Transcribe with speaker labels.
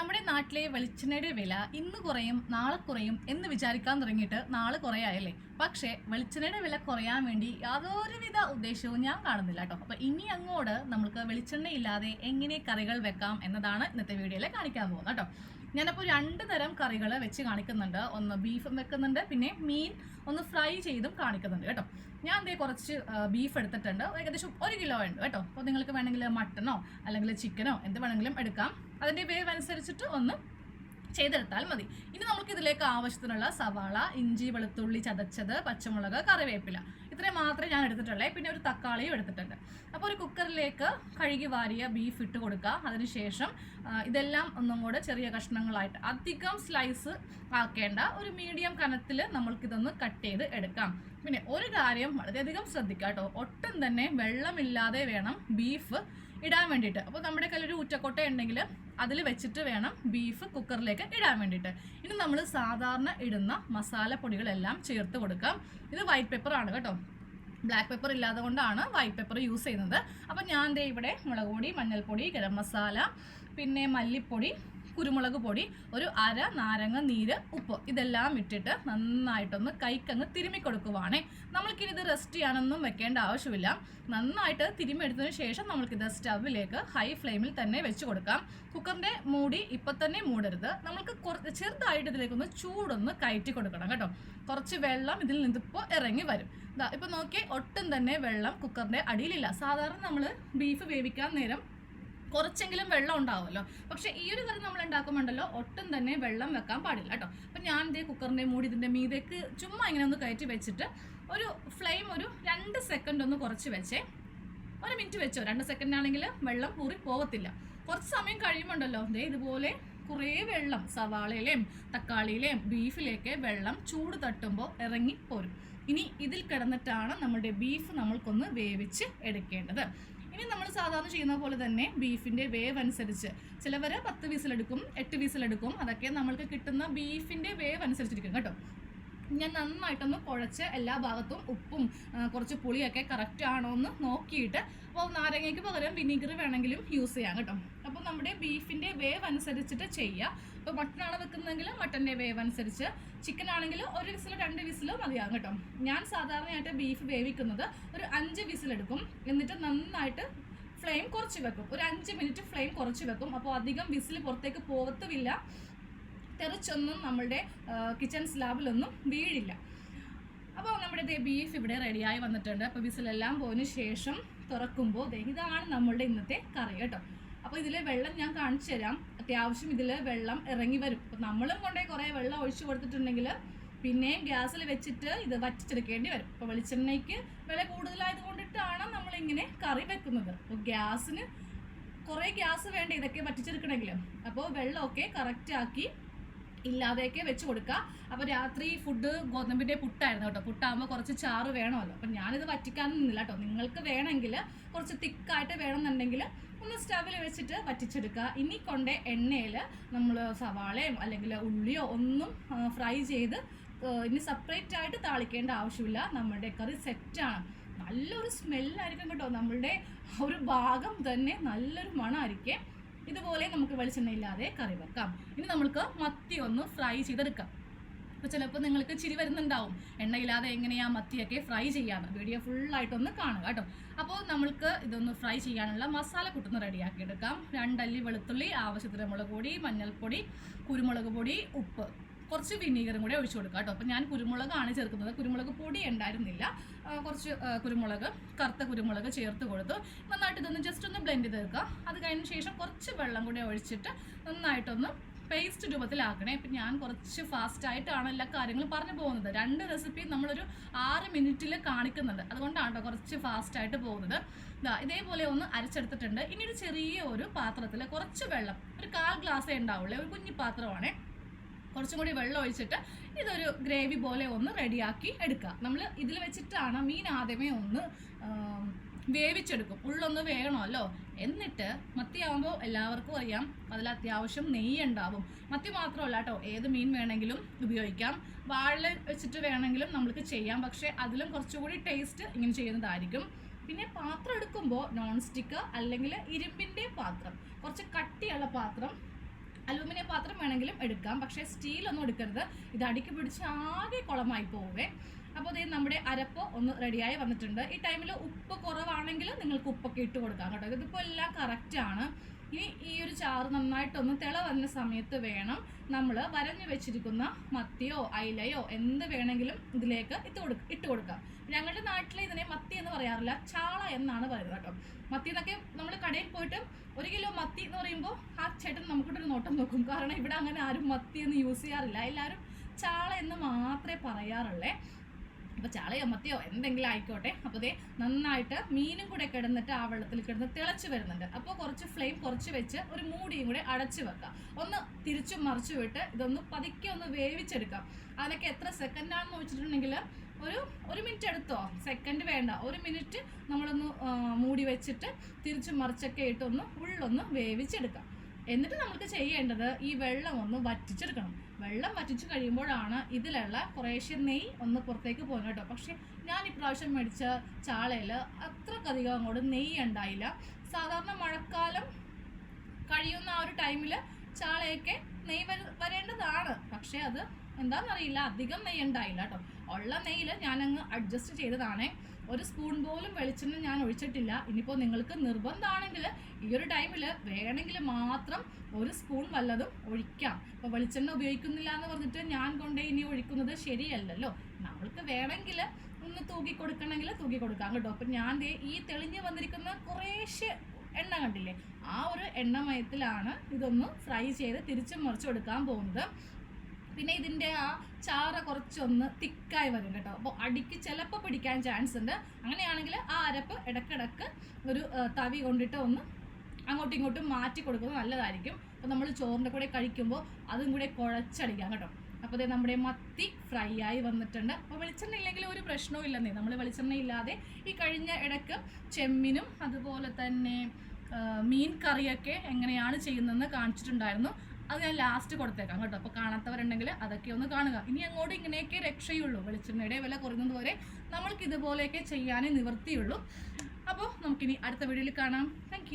Speaker 1: നമ്മുടെ നാട്ടിലെ വെളിച്ചെണ്ണയുടെ വില ഇന്ന് കുറയും നാളെ കുറയും എന്ന് വിചാരിക്കാൻ തുടങ്ങിയിട്ട് നാളെ കുറയായല്ലേ? പക്ഷേ വെളിച്ചെണ്ണയുടെ വില കുറയാൻ വേണ്ടി യാതൊരുവിധ ഉദ്ദേശവും ഞാൻ കാണുന്നില്ല കേട്ടോ. അപ്പൊ ഇനി അങ്ങോട്ട് നമുക്ക് വെളിച്ചെണ്ണ ഇല്ലാതെ എങ്ങനെ കറികൾ വെക്കാം എന്നതാണ് ഇന്നത്തെ വീഡിയോയിൽ കാണിക്കാൻ പോകുന്നത് കേട്ടോ. ഞാനപ്പോൾ രണ്ട് തരം കറികൾ വെച്ച് കാണിക്കുന്നുണ്ട്. ഒന്ന് ബീഫും വെക്കുന്നുണ്ട് പിന്നെ മീൻ ഒന്ന് ഫ്രൈ ചെയ്തും കാണിക്കുന്നുണ്ട് കേട്ടോ. ഞാൻ ദേ കുറച്ച് ബീഫ് എടുത്തിട്ടുണ്ട്. ഏകദേശം ഒരു കിലോ ഉണ്ട് കേട്ടോ. അപ്പോൾ നിങ്ങൾക്ക് വേണമെങ്കിൽ മട്ടനോ അല്ലെങ്കിൽ ചിക്കനോ എന്ത് വേണമെങ്കിലും എടുക്കാം. അതിന്റെ വേവ് അനുസരിച്ചിട്ട് ഒന്ന് ചെയ്തെടുത്താൽ മതി. ഇനി നമുക്ക് ഇതിലേക്ക് ആവശ്യത്തിനുള്ള സവാള ഇഞ്ചി വെളുത്തുള്ളി ചതച്ചത് പച്ചമുളക് കറിവേപ്പില. ഇത്രയും മാത്രമേ ഞാൻ എടുത്തിട്ടുള്ളേ. പിന്നെ ഒരു തക്കാളിയും എടുത്തിട്ടുണ്ട്. അപ്പോൾ ഒരു കുക്കറിലേക്ക് കഴുകി വാരിയ ബീഫ് ഇട്ട് കൊടുക്കുക. അതിനുശേഷം ഇതെല്ലാം ഒന്നും കൂടെ ചെറിയ കഷ്ണങ്ങളായിട്ട് അധികം സ്ലൈസ് ആക്കേണ്ട ഒരു മീഡിയം കനത്തിൽ നമ്മൾക്കിതൊന്ന് കട്ട് ചെയ്ത് എടുക്കാം. പിന്നെ ഒരു കാര്യം വളരെയധികം ശ്രദ്ധിക്കുക കേട്ടോ. ഒട്ടും തന്നെ വെള്ളമില്ലാതെ വേണം ബീഫ് ഇടാൻ വേണ്ടിയിട്ട്. അപ്പോൾ നമ്മുടെ കയ്യിൽ ഒരു ഉച്ചക്കൊട്ട ഉണ്ടെങ്കിൽ അതിൽ വെച്ചിട്ട് വേണം ബീഫ് കുക്കറിലേക്ക് ഇടാൻ വേണ്ടിയിട്ട്. ഇനി നമ്മൾ സാധാരണ ഇടുന്ന മസാലപ്പൊടികളെല്ലാം ചേർത്ത് കൊടുക്കാം. ഇത് വൈറ്റ് പേപ്പർ ആണ് കേട്ടോ. ബ്ലാക്ക് പെപ്പർ ഇല്ലാതെ കൊണ്ടാണ് വൈറ്റ് പെപ്പർ യൂസ് ചെയ്യുന്നത്. അപ്പം ഞാൻ ദേ ഇവിടെ മുളക് പൊടി മഞ്ഞൾപ്പൊടി ഗരം മസാല പിന്നെ മല്ലിപ്പൊടി കുരുമുളക് പൊടി ഒരു അര നാരങ്ങ നീര് ഉപ്പ് ഇതെല്ലാം ഇട്ടിട്ട് നന്നായിട്ടൊന്ന് കൈക്കങ്ങ് തിരുമ്മി കൊടുക്കുവാണേ നമ്മൾക്കിനി ഇത് റെസ്റ്റ് ചെയ്യാനൊന്നും വെക്കേണ്ട ആവശ്യമില്ല. നന്നായിട്ട് തിരുമ്മി എടുത്തതിന് ശേഷം നമ്മൾക്കിത് സ്റ്റവിലേക്ക് ഹൈ ഫ്ലെയിമിൽ തന്നെ വെച്ച് കൊടുക്കാം. കുക്കറിന്റെ മൂടി ഇപ്പൊ തന്നെ മൂടരുത്. നമ്മൾക്ക് കുറച്ച് ചെറുതായിട്ട് ഇതിലേക്കൊന്ന് ചൂടൊന്ന് കയറ്റി കൊടുക്കണം കേട്ടോ. കുറച്ച് വെള്ളം ഇതിൽ നിന്നിപ്പോൾ ഇറങ്ങി വരും. ഇപ്പൊ നോക്കി ഒട്ടും തന്നെ വെള്ളം കുക്കറിന്റെ അടിയിലില്ല. സാധാരണ നമ്മൾ ബീഫ് വേവിക്കാൻ നേരം കുറച്ചെങ്കിലും വെള്ളം ഉണ്ടാവുമല്ലോ. പക്ഷെ ഈ ഒരു കറി നമ്മൾ ഉണ്ടാക്കുമ്പോണ്ടല്ലോ ഒട്ടും തന്നെ വെള്ളം വെക്കാൻ പാടില്ല കേട്ടോ അപ്പം ഞാൻ ഇതേ കുക്കറിന്റെ മൂടി ഇതിന്റെ മീതേക്ക് ചുമ്മാ ഇങ്ങനെ ഒന്ന് കയറ്റി വെച്ചിട്ട് ഒരു ഫ്ലെയിം ഒരു രണ്ട് സെക്കൻഡ് ഒന്ന് കുറച്ച് വെച്ചേ. ഒരു മിനിറ്റ് വെച്ചോ. രണ്ട് സെക്കൻഡ് ആണെങ്കിൽ വെള്ളം കൂറി പോകത്തില്ല കുറച്ച് സമയം കഴിയുമ്പോണ്ടല്ലോ ദേ ഇതുപോലെ കുറേ വെള്ളം സവാളയിലെയും തക്കാളിയിലെയും ബീഫിലേക്ക് വെള്ളം ചൂട് തട്ടുമ്പോൾ ഇറങ്ങി പോരും. ഇനി ഇതിൽ കിടന്നിട്ടാണ് നമ്മുടെ ബീഫ് നമ്മൾക്കൊന്ന് വേവിച്ച് എടുക്കേണ്ടത്. ഇനി നമ്മൾ സാധാരണ ചെയ്യുന്ന പോലെ തന്നെ ബീഫിന്റെ വേവ് അനുസരിച്ച്. ചിലവർ പത്ത് വിസിലെടുക്കും എട്ട് വിസിലെടുക്കും. അതൊക്കെ നമ്മൾക്ക് കിട്ടുന്ന ബീഫിന്റെ വേവ് അനുസരിച്ചിരിക്കും കേട്ടോ. ഞാൻ നന്നായിട്ടൊന്ന് കുഴച്ച് എല്ലാ ഭാഗത്തും ഉപ്പും കുറച്ച് പുളിയൊക്കെ കറക്റ്റ് ആണോ എന്ന് നോക്കിയിട്ട് അപ്പോൾ നാരങ്ങയ്ക്ക് പകരം വിനീഗർ വേണമെങ്കിലും യൂസ് ചെയ്യാം കേട്ടോ. അപ്പോൾ നമ്മുടെ ബീഫിന്റെ വേവ് അനുസരിച്ചിട്ട് ചെയ്യുക ഇപ്പോൾ മട്ടനാണ് വെക്കുന്നതെങ്കിൽ മട്ടന്റെ വേവ് അനുസരിച്ച് ചിക്കൻ ആണെങ്കിൽ ഒരു വിസിലോ രണ്ട് വിസിലോ മതിയാകും കേട്ടോ. ഞാൻ സാധാരണയായിട്ട് ബീഫ് വേവിക്കുന്നത് ഒരു അഞ്ച് വിസിലെടുക്കും. എന്നിട്ട് നന്നായിട്ട് ഫ്ലെയിം കുറച്ച് വെക്കും. ഒരു അഞ്ച് മിനിറ്റ് ഫ്ലെയിം കുറച്ച് വെക്കും. അപ്പോൾ അധികം വിസിൽ പുറത്തേക്ക് പോകത്തുമില്ല തെറിച്ചൊന്നും നമ്മളുടെ കിച്ചൺ സ്ലാബിലൊന്നും വീഴില്ല. അപ്പോൾ നമ്മുടെ ദേ ബീഫ് ഇവിടെ റെഡിയായി വന്നിട്ടുണ്ട്. അപ്പോൾ വിസിലെല്ലാം പോയതിനു ശേഷം തുറക്കുമ്പോൾ ഇതാണ് നമ്മളുടെ ഇന്നത്തെ കറി കേട്ടോ. അപ്പോൾ ഇതിലെ വെള്ളം ഞാൻ കാണിച്ചു തരാം. അത്യാവശ്യം ഇതിൽ വെള്ളം ഇറങ്ങി വരും. അപ്പൊ നമ്മളും കൊണ്ടേ കുറേ വെള്ളം ഒഴിച്ചു കൊടുത്തിട്ടുണ്ടെങ്കിൽ പിന്നെയും ഗ്യാസിൽ വെച്ചിട്ട് ഇത് വറ്റിച്ചെടുക്കേണ്ടി വരും. അപ്പോൾ വെളിച്ചെണ്ണയ്ക്ക് വില കൂടുതലായത് കൊണ്ടിട്ടാണ് നമ്മളിങ്ങനെ കറി വെക്കുന്നത്. അപ്പോൾ ഗ്യാസിന് കുറേ ഗ്യാസ് വേണ്ട ഇതൊക്കെ വറ്റിച്ചെടുക്കണമെങ്കിൽ? അപ്പോൾ വെള്ളമൊക്കെ കറക്റ്റ് ആക്കി ഇല്ലാതെയൊക്കെ വെച്ച് കൊടുക്കുക. അപ്പോൾ രാത്രി ഫുഡ് ഗോതമ്പിന്റെ പുട്ടായിരുന്നു കേട്ടോ. പുട്ടാകുമ്പോൾ കുറച്ച് ചാറ് വേണമല്ലോ. അപ്പം ഞാനിത് നിന്നില്ല കേട്ടോ. നിങ്ങൾക്ക് വേണമെങ്കിൽ കുറച്ച് തിക്കായിട്ട് വേണമെന്നുണ്ടെങ്കിൽ ഒന്ന് സ്റ്റവിൽ വെച്ചിട്ട് വറ്റിച്ചെടുക്കുക. ഇനി കൊണ്ട് എണ്ണയിൽ നമ്മൾ സവാളയോ അല്ലെങ്കിൽ ഉള്ളിയോ ഒന്നും ഫ്രൈ ചെയ്ത് ഇനി സെപ്പറേറ്റ് ആയിട്ട് താളിക്കേണ്ട ആവശ്യമില്ല. നമ്മുടെ കറി സെറ്റാണ് നല്ലൊരു സ്മെല്ലായിരിക്കും കേട്ടോ. നമ്മളുടെ ഒരു ഭാഗം തന്നെ നല്ലൊരു മണമായിരിക്കും ഇതുപോലെ നമുക്ക് വെളിച്ചെണ്ണ ഇല്ലാതെ കറി വെക്കാം. ഇനി നമുക്ക് മത്തി ഒന്ന് ഫ്രൈ ചെയ്തെടുക്കാം. അപ്പോൾ ചിലപ്പോൾ നിങ്ങൾക്ക് ചിരി വരുന്നുണ്ടാവും. എണ്ണയില്ലാതെ എങ്ങനെയാ മത്തിയൊക്കെ ഫ്രൈ ചെയ്യാന്ന്. വീഡിയോ ഫുള്ളായിട്ടൊന്ന് കാണുക കേട്ടോ. അപ്പോൾ നമ്മൾക്ക് ഇതൊന്ന് ഫ്രൈ ചെയ്യാനുള്ള മസാല കൂട്ടൊന്ന് റെഡിയാക്കി എടുക്കാം. രണ്ടല്ലി വെളുത്തുള്ളി ആവശ്യത്തിന് മുളക് പൊടി മഞ്ഞൾപ്പൊടി കുരുമുളക് പൊടി ഉപ്പ്. കുറച്ച് വിനീഗറും കൂടി ഒഴിച്ചു കൊടുക്കുക കേട്ടോ. അപ്പോൾ ഞാൻ കുരുമുളകാണ് ചേർക്കുന്നത്. കുരുമുളക് പൊടി ഉണ്ടായിരുന്നില്ല. കുറച്ച് കുരുമുളക് കറുത്ത കുരുമുളക് ചേർത്ത് കൊടുത്തു. നന്നായിട്ട് ഇതൊന്ന് ജസ്റ്റ് ഒന്ന് ബ്ലെൻഡ് ചെയ്ത് വെക്കുക അത് കഴിഞ്ഞ ശേഷം കുറച്ച് വെള്ളം കൂടി ഒഴിച്ചിട്ട് നന്നായിട്ടൊന്ന് പേസ്റ്റ് രൂപത്തിലാക്കണേ. ഇപ്പം ഞാൻ കുറച്ച് ഫാസ്റ്റ് ആയിട്ടാണ് എല്ലാ കാര്യങ്ങളും പറഞ്ഞു പോകുന്നത്. രണ്ട് റെസിപ്പി നമ്മളൊരു ആറ് മിനിറ്റിൽ കാണിക്കുന്നുണ്ട്. അതുകൊണ്ടാണ് കേട്ടോ കുറച്ച് ഫാസ്റ്റ് ആയിട്ട് പോകുന്നത്. ഇതാ ഇതേപോലെ ഒന്ന് അരച്ചെടുത്തിട്ടുണ്ട്. ഇനി ഒരു ചെറിയ ഒരു പാത്രത്തിൽ കുറച്ച് വെള്ളം ഒരു കാൽ ഗ്ലാസ്സേ ഉണ്ടാവുള്ളൂ ഒരു കുഞ്ഞു പാത്രമാണേ. കുറച്ചും കൂടി വെള്ളം ഒഴിച്ചിട്ട് ഇതൊരു ഗ്രേവി പോലെ ഒന്ന് റെഡിയാക്കി എടുക്കുക. നമ്മൾ ഇതിൽ വെച്ചിട്ടാണ് മീൻ ആദ്യമേ ഒന്ന് വേവിച്ചെടുക്കും. ഉള്ളൊന്ന് വേണമല്ലോ. എന്നിട്ട് മത്തിയാവുമ്പോൾ എല്ലാവർക്കും അറിയാം അതിൽ അത്യാവശ്യം നെയ്യ് ഉണ്ടാവും. മത്തി മാത്രമല്ല കേട്ടോ ഏത് മീൻ വേണമെങ്കിലും ഉപയോഗിക്കാം. വാഴ വെച്ചിട്ട് വേണമെങ്കിലും നമുക്ക് ചെയ്യാം. പക്ഷേ അതിലും കുറച്ചുകൂടി ടേസ്റ്റ് ഇങ്ങനെ ചെയ്യുന്നതായിരിക്കും. പിന്നെ പാത്രം എടുക്കുമ്പോൾ നോൺ സ്റ്റിക്ക് അല്ലെങ്കിൽ ഇരുമ്പിന്റെ പാത്രം. കുറച്ച് കട്ടിയുള്ള പാത്രം അലൂമിനിയം പാത്രം വേണമെങ്കിലും എടുക്കാം. പക്ഷേ സ്റ്റീലൊന്നും എടുക്കരുത്. ഇത് അടിക്ക് പിടിച്ച് ആകെ കുളമായി പോവേ അപ്പോൾ ദേ നമ്മുടെ അരപ്പ് ഒന്ന് റെഡിയായി വന്നിട്ടുണ്ട്. ഈ ടൈമിൽ ഉപ്പ് കുറവാണെങ്കിൽ നിങ്ങൾക്ക് ഉപ്പൊക്കെ ഇട്ട് കൊടുക്കാം കേട്ടോ. ഇതിപ്പോൾ എല്ലാം കറക്റ്റാണ് ഇനി ഈ ഒരു ചാറ് നന്നായിട്ടൊന്ന് തിള വന്ന സമയത്ത് വേണം നമ്മൾ വരഞ്ഞു വെച്ചിരിക്കുന്ന മത്തിയോ അയിലയോ എന്ത് വേണമെങ്കിലും ഇതിലേക്ക് ഇട്ട് കൊടുക്ക ഇട്ട് കൊടുക്കാം. ഞങ്ങളുടെ നാട്ടിൽ ഇതിനെ മത്തി എന്ന് പറയാറില്ല ചാള എന്നാണ് പറയുന്നത് കേട്ടോ. മത്തി എന്നൊക്കെ നമ്മൾ കടയിൽ പോയിട്ട് ഒരു കിലോ മത്തി എന്ന് പറയുമ്പോൾ ആ ചേട്ടൻ നമുക്കിട്ടൊരു നോട്ടം നോക്കും. കാരണം ഇവിടെ അങ്ങനെ ആരും മത്തി എന്ന് യൂസ് ചെയ്യാറില്ല. എല്ലാവരും ചാള എന്ന് മാത്രമേ പറയാറുള്ളേ. അപ്പോൾ ചാളയോ മത്തിയോ എന്തെങ്കിലും ആയിക്കോട്ടെ. അപ്പോൾ ദേ നന്നായിട്ട് മീനും കൂടെ കിടന്നിട്ട് ആ വെള്ളത്തിൽ കിടന്ന് തിളച്ച് വരുന്നുണ്ട്. അപ്പോൾ കുറച്ച് ഫ്ലെയിം കുറച്ച് വെച്ച് ഒരു മൂടിയും കൂടെ അടച്ച് വെക്കാം. ഒന്ന് തിരിച്ചും മറിച്ചു വിട്ട് ഇതൊന്ന് പതുക്കെ ഒന്ന് വേവിച്ചെടുക്കാം. അതിനൊക്കെ എത്ര സെക്കൻഡാണെന്ന് വെച്ചിട്ടുണ്ടെങ്കിൽ ഒരു ഒരു മിനിറ്റ് എടുത്തോ? സെക്കൻഡ് വേണ്ട. ഒരു മിനിറ്റ് നമ്മളൊന്ന് മൂടി വെച്ചിട്ട് തിരിച്ചും മറിച്ചൊക്കെ ഇട്ടൊന്ന് ഉള്ളൊന്ന് വേവിച്ചെടുക്കാം. എന്നിട്ട് നമുക്ക് ചെയ്യേണ്ടത് ഈ വെള്ളം ഒന്ന് വറ്റിച്ചെടുക്കണം. വെള്ളം വറ്റിച്ച് കഴിയുമ്പോഴാണ് ഇതിലുള്ള കുറേശ്ശെ നെയ് ഒന്ന് പുറത്തേക്ക് പോകുന്നത് കേട്ടോ. പക്ഷേ ഞാൻ ഇപ്രാവശ്യം മേടിച്ച ചാളയിൽ അത്രക്കധികം അങ്ങോട്ട് നെയ്യ് ഉണ്ടായില്ല. സാധാരണ മഴക്കാലം കഴിയുന്ന ആ ഒരു ടൈമിൽ ചാളയൊക്കെ നെയ് വരേണ്ടതാണ്. പക്ഷേ അത് എന്താണെന്നറിയില്ല അധികം നെയ്യ് ഉണ്ടായില്ല കേട്ടോ. ഉള്ള നെയ്യിൽ ഞാനങ്ങ് അഡ്ജസ്റ്റ് ചെയ്തതാണ്. ഒരു സ്പൂൺ പോലും വെളിച്ചെണ്ണ ഞാൻ ഒഴിച്ചിട്ടില്ല. ഇനിയിപ്പോൾ നിങ്ങൾക്ക് നിർബന്ധമാണെങ്കിൽ ഈ ഒരു ടൈമിൽ വേണമെങ്കിൽ മാത്രം ഒരു സ്പൂൺ വല്ലതും ഒഴിക്കാം. ഇപ്പോൾ വെളിച്ചെണ്ണ ഉപയോഗിക്കുന്നില്ല എന്ന് പറഞ്ഞിട്ട് ഞാൻ കൊണ്ടേ ഇനി ഒഴിക്കുന്നത് ശരിയല്ലല്ലോ. നമ്മൾക്ക് വേണമെങ്കിൽ ഒന്ന് തൂക്കി കൊടുക്കണമെങ്കിൽ തൂക്കി കൊടുക്കാം കേട്ടോ. അപ്പം ഞാൻ ഈ തെളിഞ്ഞ് വന്നിരിക്കുന്ന കുറേശ്ശെ എണ്ണ കണ്ടില്ലേ? ആ ഒരു എണ്ണമയത്തിലാണ് ഇതൊന്ന് ഫ്രൈ ചെയ്ത് തിരിച്ചും മറിച്ച് കൊടുക്കാൻ പോകുന്നത്. പിന്നെ ഇതിന്റെ ആ ചാറ കുറച്ചൊന്ന് തിക്കായി വരും കേട്ടോ. അപ്പോൾ അടിക്ക് ചിലപ്പോൾ പിടിക്കാൻ ചാൻസ് ഉണ്ട്. അങ്ങനെയാണെങ്കിൽ ആ അരപ്പ് ഇടക്കിടക്ക് ഒരു തവി കൊണ്ടിട്ട് ഒന്ന് അങ്ങോട്ടും ഇങ്ങോട്ടും മാറ്റി കൊടുക്കുന്നത് നല്ലതായിരിക്കും. അപ്പോൾ നമ്മൾ ചോറിന്റെ കൂടെ കഴിക്കുമ്പോൾ അതും കൂടെ കുഴച്ചടിക്കാം കേട്ടോ. അപ്പോൾ ദേ നമ്മുടെ മത്തി ഫ്രൈ ആയി വന്നിട്ടുണ്ട്. അപ്പോൾ വെളിച്ചെണ്ണ ഇല്ലെങ്കിൽ ഒരു പ്രശ്നവും ഇല്ലെന്നേ. നമ്മൾ വെളിച്ചെണ്ണ ഇല്ലാതെ ഈ കഴിഞ്ഞ ഇടയ്ക്ക് ചെമ്മിനും അതുപോലെ തന്നെ മീൻ കറിയൊക്കെ എങ്ങനെയാണ് ചെയ്യുന്നതെന്ന് കാണിച്ചിട്ടുണ്ടായിരുന്നു. അത് ഞാൻ ലാസ്റ്റ് കൊടുത്തേക്കാം കേട്ടോ. അപ്പോൾ കാണാത്തവരുണ്ടെങ്കിൽ അതൊക്കെ ഒന്ന് കാണുക. ഇനി അങ്ങോട്ട് ഇങ്ങനെയൊക്കെ രക്ഷയുള്ളൂ. വെളിച്ചെണ്ണയുടെ വില കുറയുന്നതുവരെ നമ്മൾക്ക് ഇതുപോലെയൊക്കെ ചെയ്യാനേ നിവർത്തിയുള്ളൂ അപ്പോൾ നമുക്കിനി അടുത്ത വീഡിയോയിൽ കാണാം. താങ്ക്